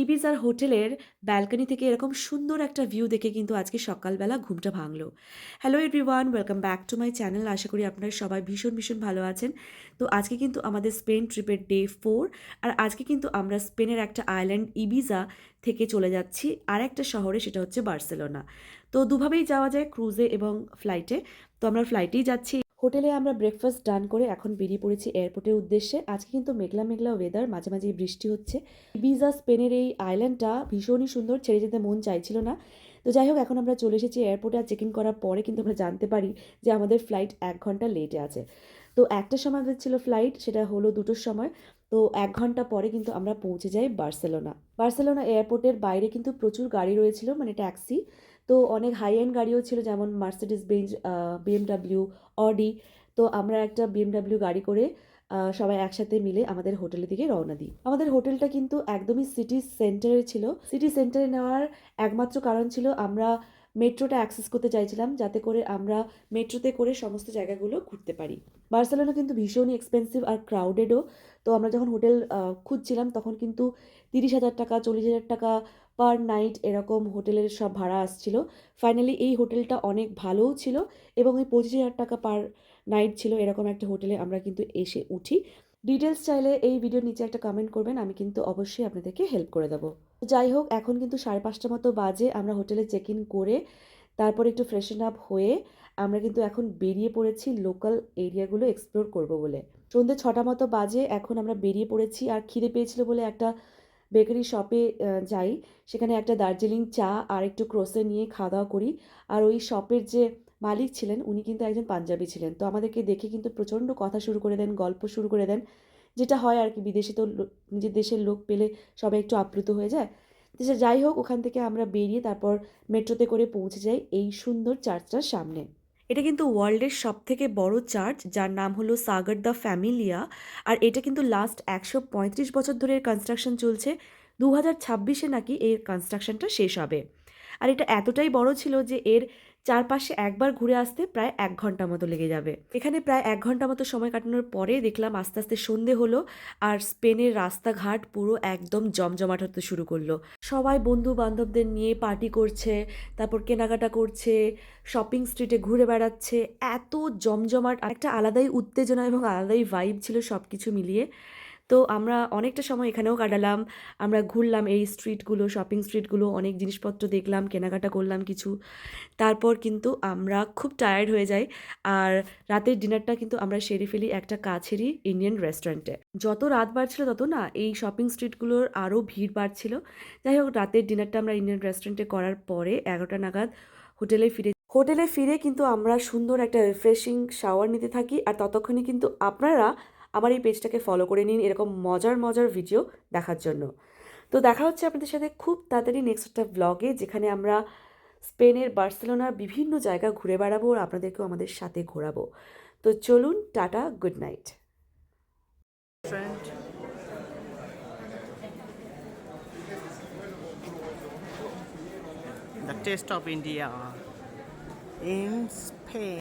ইবিজার হোটেলের ব্যালকনি থেকে এরকম সুন্দর একটা ভিউ দেখে কিন্তু আজকে সকালবেলা ঘুমটা ভাঙলো। Hello everyone welcome back to my channel আশা করি আপনারা সবাই ভীষণ ভীষণ ভালো আছেন। তো আজকে কিন্তু আমাদের স্পেন ট্রিপের ডে ফোর আর আজকে কিন্তু আমরা স্পেনের একটা আইল্যান্ড ইবিজা থেকে চলে যাচ্ছি আর একটা শহরে, সেটা হচ্ছে বার্সেলোনা। তো দুভাবেই যাওয়া যায় ক্রুজে এবং ফ্লাইটে তো আমরা ফ্লাইটেই যাচ্ছি। হোটেলে আমরা ব্রেকফাস্ট ডান করে এখন বেরিয়ে পড়েছি এয়ারপোর্টের উদ্দেশ্যে। আজকে কিন্তু মেঘলা মেঘলা ওয়েদার মাঝে মাঝে বৃষ্টি হচ্ছে। বিজা স্পেনের এই আইল্যান্ডটা ভীষণই সুন্দর, ছেড়ে যেতে মন চাইছিল না। তো যাই হোক, এখন আমরা চলে এসেছি এয়ারপোর্টে আর চেক ইন করার পরে কিন্তু আমরা জানতে পারি যে আমাদের ফ্লাইট এক ঘণ্টা লেটে আছে। তো একটা সময় আমাদের ছিল ফ্লাইট সেটা হলো দুটোর সময়। তো এক ঘণ্টা পরে কিন্তু আমরা পৌঁছে যাই বার্সেলোনা। বার্সেলোনা এয়ারপোর্টের বাইরে কিন্তু প্রচুর গাড়ি রয়েছিল মানে ট্যাক্সি তো অনেক হাই এন্ড গাড়িও ছিল, যেমন মার্সিডিস বেঞ্জ বিএমডাব্লিউ অডি তো আমরা একটা বিএমডাব্লিউ গাড়ি করে সবাই একসাথে মিলে আমাদের হোটেলের দিকে রওনা দিই। আমাদের হোটেলটা কিন্তু একদমই সিটি সেন্টারে ছিল। সিটি সেন্টারে নেওয়ার একমাত্র কারণ ছিল আমরা মেট্রোটা অ্যাক্সেস করতে চাইছিলাম যাতে করে আমরা মেট্রোতে করে সমস্ত জায়গাগুলো ঘুরতে পারি। বার্সেলোনা কিন্তু ভীষণই এক্সপেন্সিভ আর ক্রাউডেডও তো আমরা যখন হোটেল খুঁজছিলাম তখন কিন্তু তিরিশ হাজার টাকা, চল্লিশ হাজার টাকা পার নাইট এরকম হোটেলের সব ভাড়া আসছিল। ফাইনালি এই হোটেলটা অনেক ভালোও ছিল এবং এই পঁচিশ হাজার টাকা পার নাইট ছিল এরকম একটা হোটেলে আমরা কিন্তু এসে উঠি। ডিটেলস চাইলে এই ভিডিওর নিচে একটা কমেন্ট করবেন, আমি কিন্তু অবশ্যই আপনাদেরকে হেল্প করে দেবো। যাই হোক, এখন কিন্তু সাড়ে পাঁচটা মতো বাজে, আমরা হোটেলে চেক ইন করে তারপর একটু ফ্রেশন আপ হয়ে আমরা কিন্তু এখন বেরিয়ে পড়েছি লোকাল এরিয়াগুলো এক্সপ্লোর করব বলে। সন্ধ্যে ছটা মতো বাজে, এখন আমরা বেরিয়ে পড়েছি আর খিদে পেয়েছিল বলে একটা বেকারি শপে যাই। সেখানে একটা দার্জিলিং চা আর একটু ক্রোসে নিয়ে খাওয়া দাওয়া করি। আর ওই শপের যে মালিক ছিলেন, উনি কিন্তু একজন পাঞ্জাবি ছিলেন। তো আমাদেরকে দেখে কিন্তু প্রচণ্ড কথা শুরু করে দেন, গল্প শুরু করে দেন। যেটা হয় আর কি, বিদেশে তো নিজের দেশের লোক পেলে সবাই একটু আপ্লুত হয়ে যায়। তো সে যাই হোক, ওখান থেকে আমরা বেরিয়ে তারপর মেট্রোতে করে পৌঁছে যাই এই সুন্দর চার্চটার সামনে। এটা কিন্তু ওয়ার্ল্ডের সব থেকে বড় চার্চ, যার নাম হলো সাগার দ্য ফ্যামিলিয়া। আর এটা কিন্তু লাস্ট একশো পঁয়ত্রিশ বছর ধরে এর কনস্ট্রাকশন চলছে। দু হাজার ছাব্বিশে নাকি এর কনস্ট্রাকশনটা শেষ হবে। আর এটা এতটাই বড় ছিল যে এর চারপাশে একবার ঘুরে আসতে প্রায় এক ঘণ্টা মতো লেগে যাবে। এখানে প্রায় এক ঘণ্টা মতো সময় কাটানোর পরে দেখলাম আস্তে আস্তে সন্ধে হলো আর স্পেনের রাস্তাঘাট পুরো একদম জমজমাট হতে শুরু করল। সবাই বন্ধু বান্ধবদের নিয়ে পার্টি করছে, তারপর কেনাকাটা করছে, শপিং স্ট্রিটে ঘুরে বেড়াচ্ছে, এত জমজমাট, একটা আলাদাই উত্তেজনা এবং আলাদাই ভাইব ছিল সব কিছু মিলিয়ে। তো আমরা অনেকটা সময় এখানেও কাটালাম। আমরা ঘুরলাম এই স্ট্রিটগুলো শপিং স্ট্রিটগুলো অনেক জিনিসপত্র দেখলাম, কেনাকাটা করলাম কিছু। তারপর কিন্তু আমরা খুব টায়ার্ড হয়ে যাই। আর রাতের ডিনারটা কিন্তু আমরা সেরে ফেলি একটা কাছেরই ইন্ডিয়ান রেস্টুরেন্টে যত রাত বাড়ছিল তত না, এই শপিং স্ট্রিটগুলোর আরও ভিড় বাড়ছিল। যাই হোক, রাতের ডিনারটা আমরা ইন্ডিয়ান রেস্টুরেন্টে করার পরে এগারোটা নাগাদ হোটেলে ফিরে হোটেলে ফিরে কিন্তু আমরা সুন্দর একটা রিফ্রেশিং শাওয়ার নিতে থাকি। আর ততক্ষণে কিন্তু আপনারা আমার এই পেজটাকে ফলো করে নিন এরকম মজার মজার ভিডিও দেখার জন্য তো দেখা হচ্ছে আপনাদের সাথে খুব তাড়াতাড়ি নেক্সট একটা ব্লগে যেখানে আমরা স্পেনের বার্সেলোনার বিভিন্ন জায়গা ঘুরে বেড়াবো আর আপনাদেরকেও আমাদের সাথে ঘোরাবো তো চলুন, tata good night. The taste of India in Spain.